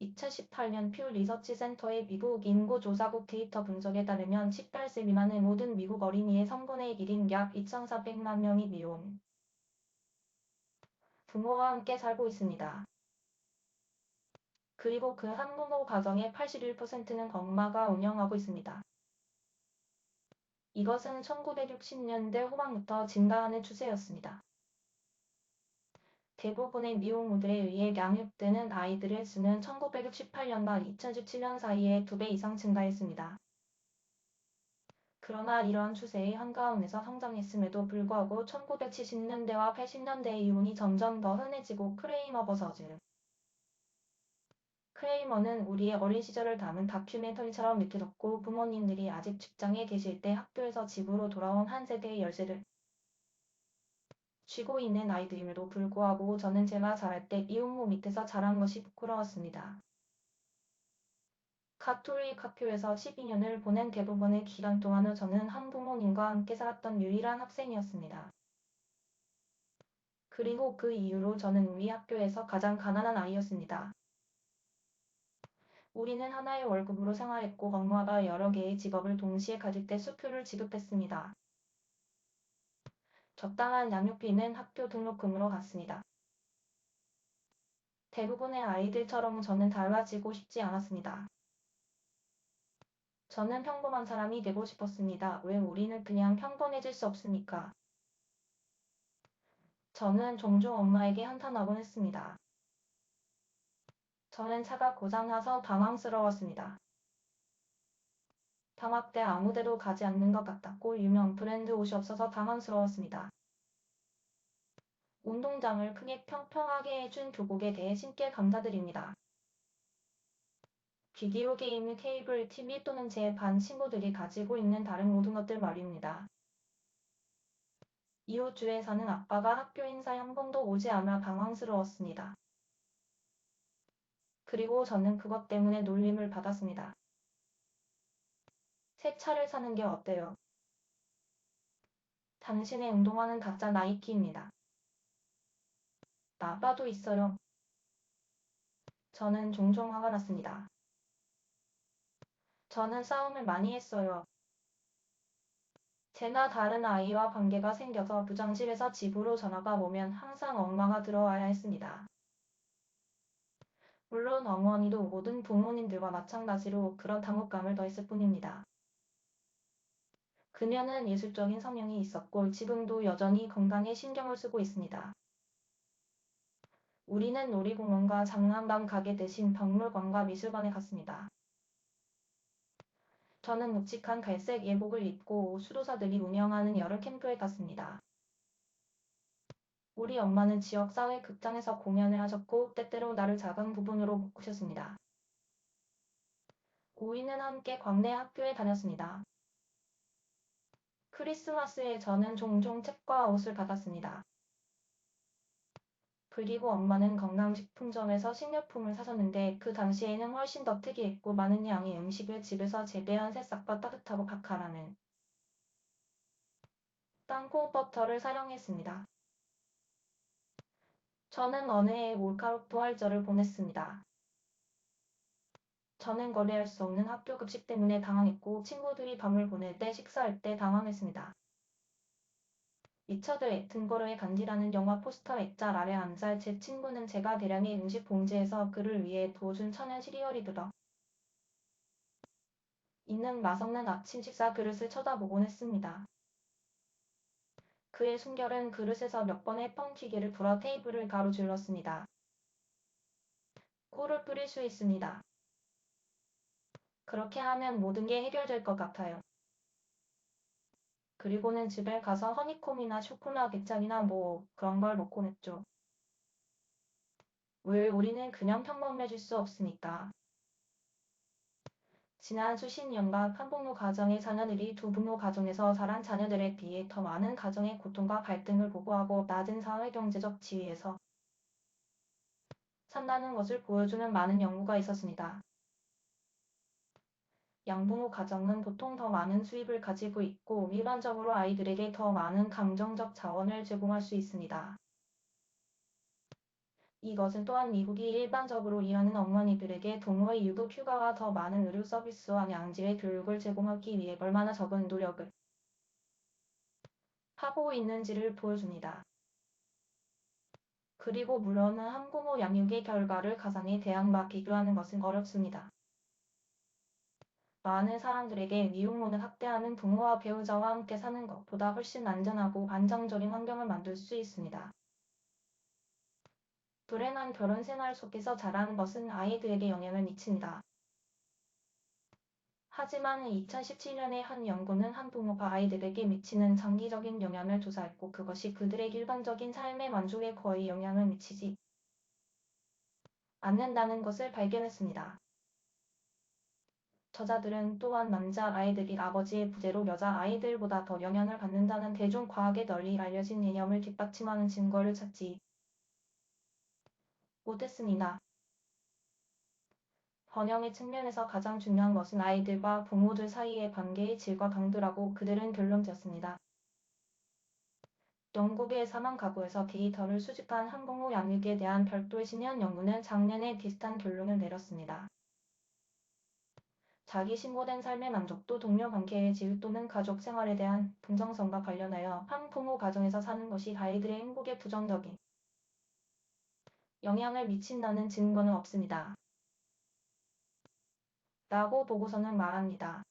이천 십 팔 년 퓨 리서치 센터의 미국 인구조사국 데이터 분석에 따르면 십 달세 미만의 모든 미국 어린이의 삼 분의 일 인 약 이천 사백 만 명이 미혼 부모와 함께 살고 있습니다. 그리고 그 한부모 가정의 팔십 일 퍼센트는 엄마가 운영하고 있습니다. 이것은 천 구백 육십 년대 후반부터 증가하는 추세였습니다. 대부분의 미혼모들에 의해 양육되는 아이들의 수는 천 구백 육십 팔 년과 이천 십 칠 년 사이에 두 배 이상 증가했습니다. 그러나 이러한 추세의 한가운데서 성장했음에도 불구하고 천 구백 칠십 년대와 팔십 년대의 이혼이 점점 더 흔해지고 크레이머 버서즈 크레이머는 우리의 어린 시절을 담은 다큐멘터리처럼 느껴졌고 부모님들이 아직 직장에 계실 때 학교에서 집으로 돌아온 한 세대의 열쇠를 쥐고 있는 아이들임에도 불구하고 저는 제가 자랄 때 이혼모 밑에서 자란 것이 부끄러웠습니다. 가톨릭 학교에서 십이 년을 보낸 대부분의 기간 동안을 저는 한 부모님과 함께 살았던 유일한 학생이었습니다. 그리고 그 이후로 저는 우리 학교에서 가장 가난한 아이였습니다. 우리는 하나의 월급으로 생활했고 엄마가 여러 개의 직업을 동시에 가질 때 수표를 지급했습니다. 적당한 양육비는 학교 등록금으로 갔습니다. 대부분의 아이들처럼 저는 달라지고 싶지 않았습니다. 저는 평범한 사람이 되고 싶었습니다. 왜 우리는 그냥 평범해질 수 없습니까? 저는 종종 엄마에게 한탄하곤 했습니다. 저는 차가 고장나서 당황스러웠습니다. 방학 때 아무데도 가지 않는 것 같았고 유명 브랜드 옷이 없어서 당황스러웠습니다. 운동장을 크게 평평하게 해준 교복에 대해 신께 감사드립니다. 비디오 게임, 케이블 티비 또는 제 반 친구들이 가지고 있는 다른 모든 것들 말입니다. 이웃 주에 사는 아빠가 학교 행사에 한 번도 오지 않아 당황스러웠습니다. 그리고 저는 그것 때문에 놀림을 받았습니다. 새 차를 사는 게 어때요? 당신의 운동화는 가짜 나이키입니다. 나빠도 있어요. 저는 종종 화가 났습니다. 저는 싸움을 많이 했어요. 제가 다른 아이와 관계가 생겨서 부장실에서 집으로 전화가 오면 항상 엄마가 들어와야 했습니다. 물론 어머니도 모든 부모님들과 마찬가지로 그런 당혹감을 더했을 뿐입니다. 그녀는 예술적인 성향이 있었고 지금도 여전히 건강에 신경을 쓰고 있습니다. 우리는 놀이공원과 장난감 가게 대신 박물관과 미술관에 갔습니다. 저는 묵직한 갈색 예복을 입고 수도사들이 운영하는 여러 캠프에 갔습니다. 우리 엄마는 지역사회 극장에서 공연을 하셨고 때때로 나를 작은 부분으로 묶으셨습니다. 우리는 함께 광내 학교에 다녔습니다. 크리스마스에 저는 종종 책과 옷을 받았습니다. 그리고 엄마는 건강식품점에서 식료품을 사셨는데 그 당시에는 훨씬 더 특이했고 많은 양의 음식을 집에서 재배한 새싹과 따뜻하고 박하라는 땅콩 버터를 사용했습니다. 저는 어느 해 몰카로 부활절을 보냈습니다. 저는 거래할 수 없는 학교 급식 때문에 당황했고 친구들이 밤을 보낼 때 식사할 때 당황했습니다. 리처드 애튼버러의 간디라는 영화 포스터 액자 아래 앉아 제 친구는 제가 대량의 음식 봉지에서 그를 위해 도준 천연 시리얼이 들어 있는 맛없는 아침 식사 그릇을 쳐다보곤 했습니다. 그의 숨결은 그릇에서 몇 번의 펑튀기를 불어 테이블을 가로질렀습니다. 꿀을 뿌릴 수 있습니다. 그렇게 하면 모든 게 해결될 것 같아요. 그리고는 집에 가서 허니콤이나 쇼콜라 게장이나 뭐 그런 걸 먹곤 했죠. 왜 우리는 그냥 평범해질 수 없습니까? 지난 수십 년간 한부모 가정의 자녀들이 두부모 가정에서 자란 자녀들에 비해 더 많은 가정의 고통과 갈등을 보고하고 낮은 사회 경제적 지위에서 산다는 것을 보여주는 많은 연구가 있었습니다. 양부모 가정은 보통 더 많은 수입을 가지고 있고 일반적으로 아이들에게 더 많은 감정적 자원을 제공할 수 있습니다. 이것은 또한 미국이 일반적으로 일하는 어머니들에게 동거의 유급 휴가와 더 많은 의료 서비스와 양질의 교육을 제공하기 위해 얼마나 적은 노력을 하고 있는지를 보여줍니다. 그리고 물론 한부모 양육의 결과를 가상의 대안과 비교하는 것은 어렵습니다. 많은 사람들에게 미혼모는 학대하는 부모와 배우자와 함께 사는 것보다 훨씬 안전하고 안정적인 환경을 만들 수 있습니다. 불행한 결혼 생활 속에서 자라는 것은 아이들에게 영향을 미칩니다. 하지만 이천 십칠 년의 한 연구는 한 부모가 아이들에게 미치는 장기적인 영향을 조사했고 그것이 그들의 일반적인 삶의 만족에 거의 영향을 미치지 않는다는 것을 발견했습니다. 저자들은 또한 남자 아이들이 아버지의 부재로 여자 아이들보다 더 영향을 받는다는 대중 과학에 널리 알려진 이념을 뒷받침하는 증거를 찾지 못했습니다. 번영의 측면에서 가장 중요한 것은 아이들과 부모들 사이의 관계의 질과 강도라고 그들은 결론 지었습니다. 영국의 사망 가구에서 데이터를 수집한 한부모 양육에 대한 별도의 신년 연구는 작년에 비슷한 결론을 내렸습니다. 자기 신고된 삶의 만족도 동료 관계의 질 또는 가족 생활에 대한 긍정성과 관련하여 한 부모 가정에서 사는 것이 아이들의 행복에 부정적인 영향을 미친다는 증거는 없습니다. 라고 보고서는 말합니다.